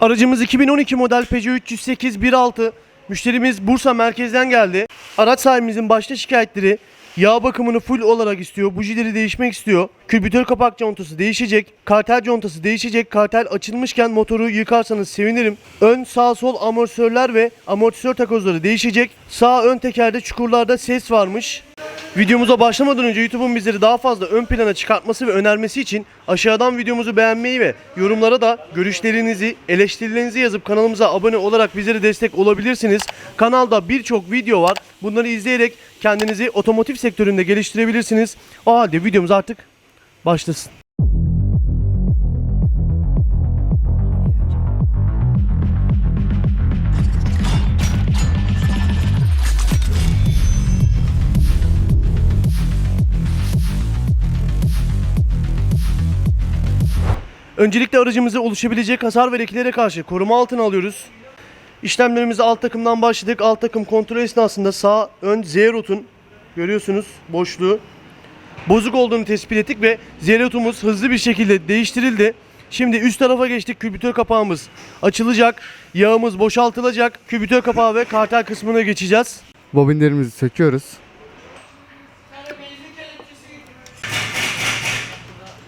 Aracımız 2012 model Peugeot 308 1.6. Müşterimiz Bursa merkezden geldi. Araç sahibimizin başta şikayetleri yağ bakımını full olarak istiyor. Bujileri değişmek istiyor. Külbütör kapak contası değişecek. Kartel contası değişecek. Kartel açılmışken motoru yıkarsanız sevinirim. Ön sağ sol amortisörler ve amortisör takozları değişecek. Sağ ön tekerde çukurlarda ses varmış. Videomuza başlamadan önce YouTube'un bizleri daha fazla ön plana çıkartması ve önermesi için aşağıdan videomuzu beğenmeyi ve yorumlara da görüşlerinizi, eleştirilerinizi yazıp kanalımıza abone olarak bizlere destek olabilirsiniz. Kanalda birçok video var. Bunları izleyerek kendinizi otomotiv sektöründe geliştirebilirsiniz. O halde videomuz artık başlasın. Öncelikle aracımızı oluşabilecek hasar ve lekelere karşı koruma altına alıyoruz. İşlemlerimizi alt takımdan başladık. Alt takım kontrol esnasında sağ ön Z rotun görüyorsunuz boşluğu bozuk olduğunu tespit ettik ve Z rotumuz hızlı bir şekilde değiştirildi. Şimdi üst tarafa geçtik. Kübütör kapağımız açılacak. Yağımız boşaltılacak. Kübütör kapağı ve kartel kısmına geçeceğiz. Bobinlerimizi söküyoruz.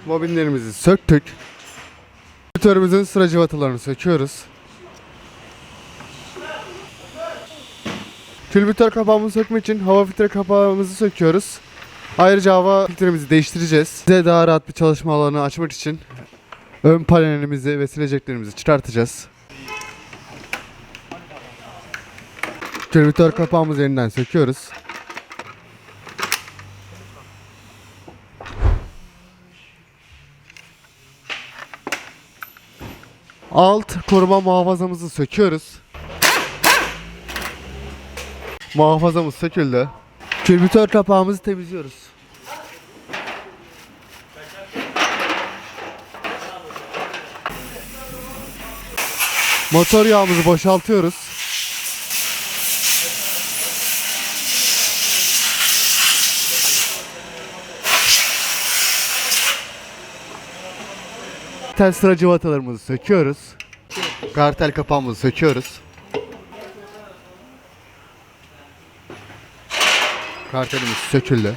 Bobinlerimizi söktük. Külbütörümüzün sıra cıvatalarını söküyoruz. Külbütör kapağımızı sökmek için hava filtre kapağımızı söküyoruz. Ayrıca hava filtremizi değiştireceğiz. Size daha rahat bir çalışma alanı açmak için ön panelimizi ve sileceklerimizi çıkartacağız. Külbütör kapağımızı yeniden söküyoruz. Alt koruma muhafazamızı söküyoruz. Muhafazamız söküldü. Külbütör kapağımızı temizliyoruz. Motor yağımızı boşaltıyoruz. Tel sıra cıvatalarımızı söküyoruz. Kartel kapağımızı söküyoruz. Kartelimiz söküldü.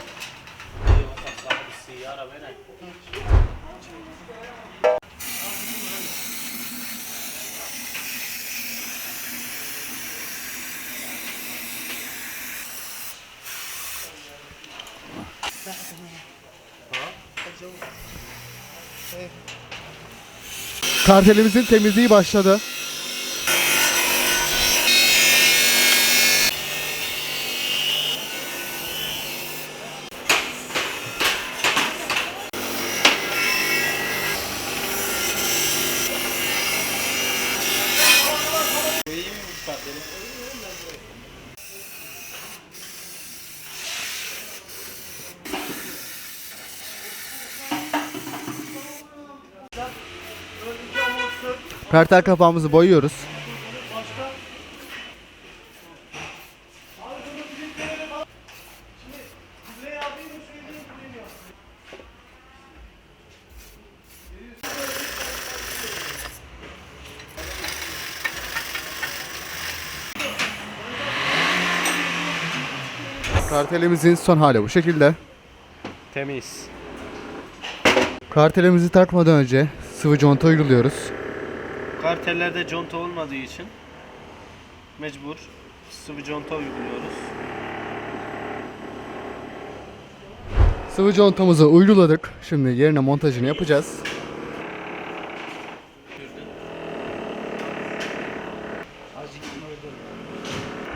Kartelimizin temizliği başladı. Kartel kapağımızı boyuyoruz. Kartelimizin son hali bu şekilde. Temiz. Kartelimizi takmadan önce sıvı conta uyguluyoruz. Kartellerde conta olmadığı için mecbur sıvı conta uyguluyoruz. Sıvı contamızı uyguladık. Şimdi yerine montajını yapacağız.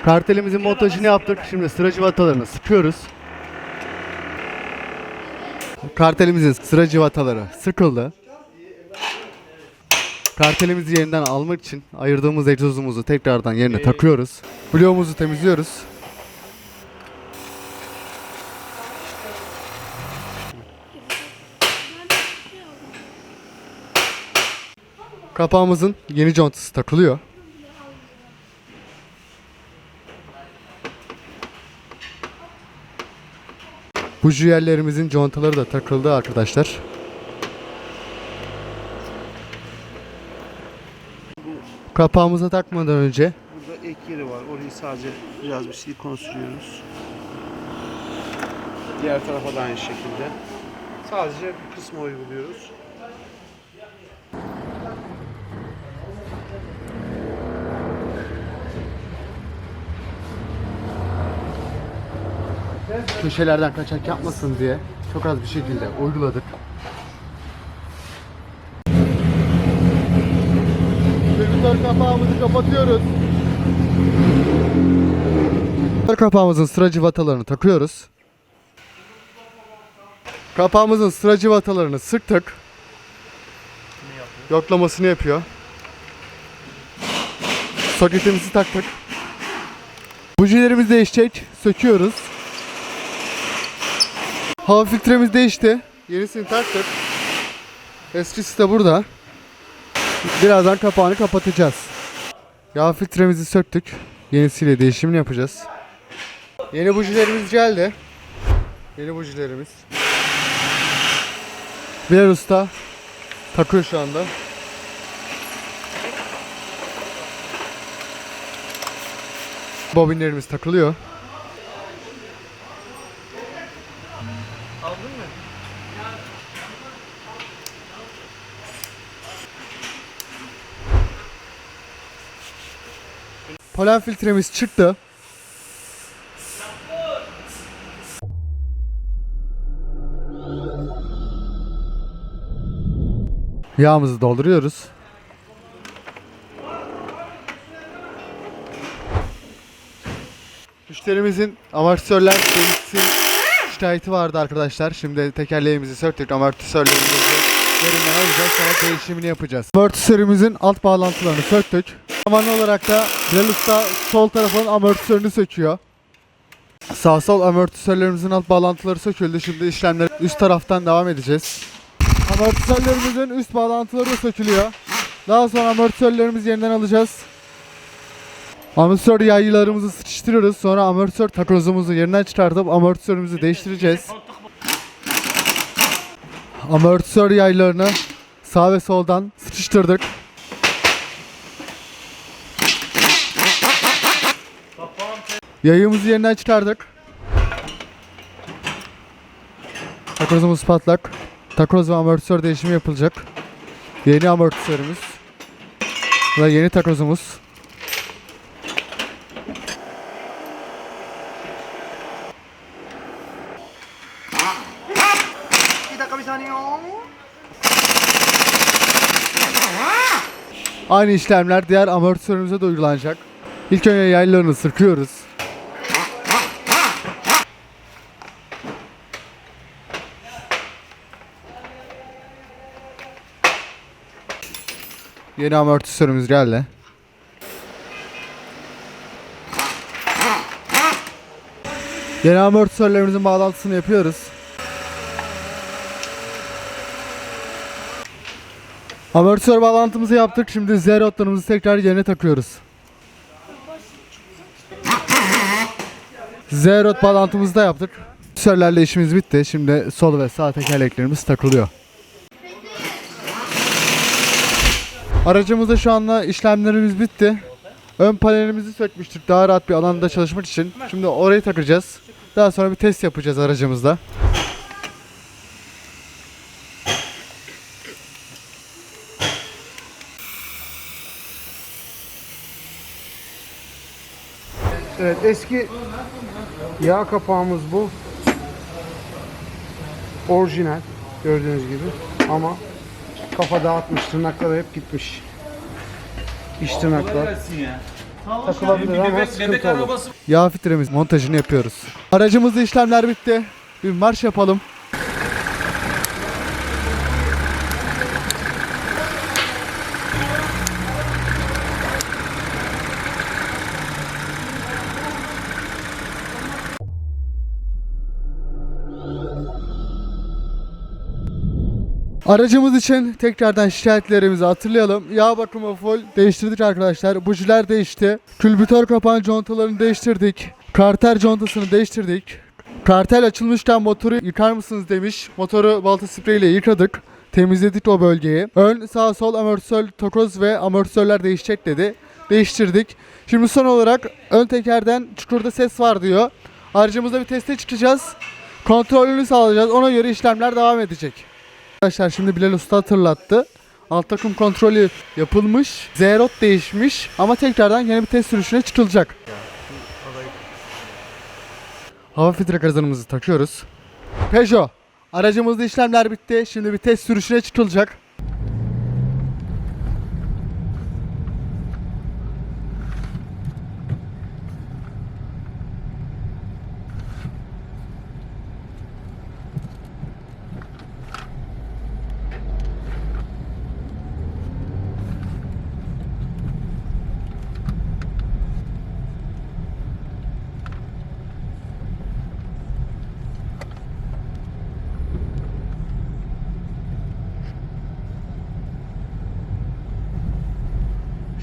Kartelimizin montajını yaptık. Şimdi sıra cıvatalarını sıkıyoruz. Kartelimizin sıra cıvataları sıkıldı. Kartelimizi yeniden almak için ayırdığımız egzozumuzu tekrardan yerine takıyoruz. Bloğumuzu temizliyoruz. Kapağımızın yeni contası takılıyor. Buji yerlerimizin contaları da takıldı arkadaşlar. Kapağımıza takmadan önce Burada ek yeri var. Orayı sadece biraz bir silikon sürüyoruz. Diğer tarafa da aynı şekilde. Sadece bir kısmı uyguluyoruz. köşelerden kaçak yapmasın diye çok az bir şekilde uyguladık. Filtr kapağımızı kapatıyoruz. Filtr kapağımızın sıra civatalarını takıyoruz. Kapağımızın sıra civatalarını sıktık. Yoklamasını yapıyor. Soketimizi taktık. Bujilerimiz değişecek. Söküyoruz. Hava filtremiz değişti. Yenisini taktık. Eskisi de burada. Birazdan kapağını kapatacağız. Yağ filtremizi söktük. Yenisiyle değişimini yapacağız. Yeni bujilerimiz geldi. Yeni bujilerimiz. Bilal Usta takıyor şu anda. Bobinlerimiz takılıyor. Polen filtremiz çıktı. Yağımızı dolduruyoruz. Müşterimizin amortisörler değişsin şikayeti vardı arkadaşlar. Şimdi tekerleğimizi söktük. Amortisörlerimizi yerinden alacağız. Sonra değişimini yapacağız. Amortisörümüzün alt bağlantılarını söktük. Zamanlı olarak da Bilal Usta sol tarafın amortisörünü söküyor. Sağ sol amortisörlerimizin alt bağlantıları söküldü. Şimdi işlemler üst taraftan devam edeceğiz. Amortisörlerimizin üst bağlantıları da sökülüyor. Daha sonra amortisörlerimizi yeniden alacağız. Amortisör yaylarımızı sıkıştırıyoruz. Sonra amortisör takozumuzu yerinden çıkartıp amortisörümüzü değiştireceğiz. Amortisör yaylarını sağ ve soldan sıkıştırdık. Yayımızı yerinden çıkardık. Takozumuz patlak. Takoz ve amortisör değişimi yapılacak. Yeni amortisörümüz. Da yeni takozumuz. Aynı işlemler diğer amortisörümüze de uygulanacak. İlk önce yaylarını sıkıyoruz. Yeni amortisörümüz geldi. Yeni amortisörlerimizin bağlantısını yapıyoruz. Amortisör bağlantımızı yaptık. Şimdi zerotlarımızı tekrar yerine takıyoruz. Zerot bağlantımızı da yaptık. Amortisörlerle işimiz bitti. Şimdi sol ve sağ tekerleklerimiz takılıyor. Aracımızda şu anda işlemlerimiz bitti. Ön panelimizi sökmüştük daha rahat bir alanda çalışmak için. Şimdi orayı takacağız. Daha sonra bir test yapacağız aracımızda. Evet eski yağ kapağımız bu. Orijinal gördüğünüz gibi ama kafa dağıtmış tırnakları hep gitmiş. İç tırnaklar. Takılabilir ama sıkıntı olur. Yağ filtremiz montajını yapıyoruz. Aracımızda işlemler bitti. Bir marş yapalım. Aracımız için tekrardan şikayetlerimizi hatırlayalım. Yağ bakımı full değiştirdik arkadaşlar. Bujiler değişti. Külbütör kapan contalarını değiştirdik. Karter contasını değiştirdik. Kartel açılmışken motoru yıkar mısınız demiş. Motoru balta spreyle yıkadık. Temizledik o bölgeyi. Ön sağ sol amortisör takoz ve amortisörler değişecek dedi. Değiştirdik. Şimdi son olarak ön tekerden çukurda ses var diyor. Aracımızda bir teste çıkacağız. Kontrolünü sağlayacağız. Ona göre işlemler devam edecek. Arkadaşlar şimdi Bilal Usta hatırlattı. Alt takım kontrolü yapılmış. Zerot değişmiş ama tekrardan yeni bir test sürüşüne çıkılacak. Hava filtre kazanımızı takıyoruz. Peugeot. Aracımızda işlemler bitti. Şimdi bir test sürüşüne çıkılacak.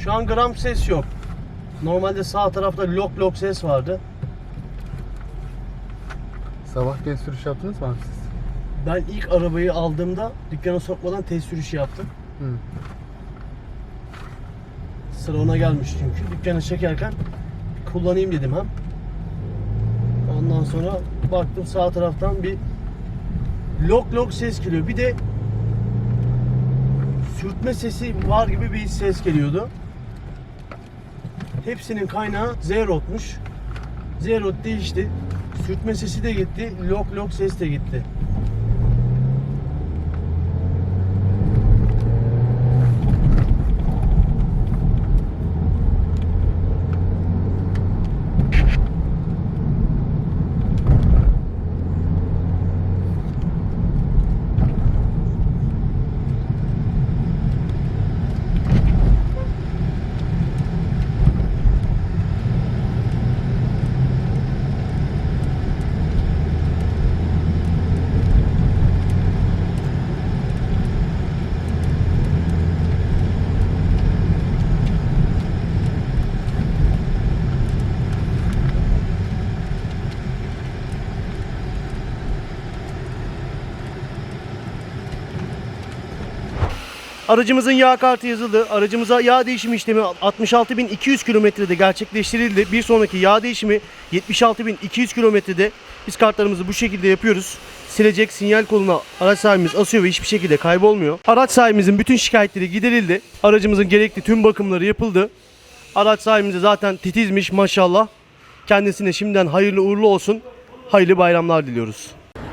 Şu an gram ses yok. Normalde sağ tarafta lok lok ses vardı. Sabah test sürüş yaptınız mı siz? Ben ilk arabayı aldığımda dükkana sokmadan test sürüşü yaptım. Hı. Sıra ona gelmiş çünkü. Dükkanı çekerken kullanayım dedim hem. Ondan sonra baktım sağ taraftan bir lok lok ses geliyor. Bir de sürtme sesi var gibi bir ses geliyordu. Hepsinin kaynağı Zerot'muş. Zerot değişti. Sürtme sesi de gitti. Lok lok ses de gitti. Aracımızın yağ kartı yazıldı. Aracımıza yağ değişimi işlemi 66.200 kilometrede gerçekleştirildi. Bir sonraki yağ değişimi 76.200 kilometrede. Biz kartlarımızı bu şekilde yapıyoruz. Silecek sinyal koluna araç sahibimiz asıyor ve hiçbir şekilde kaybolmuyor. Araç sahibimizin bütün şikayetleri giderildi. Aracımızın gerekli tüm bakımları yapıldı. Araç sahibimize zaten titizmiş maşallah. Kendisine şimdiden hayırlı uğurlu olsun. Hayırlı bayramlar diliyoruz.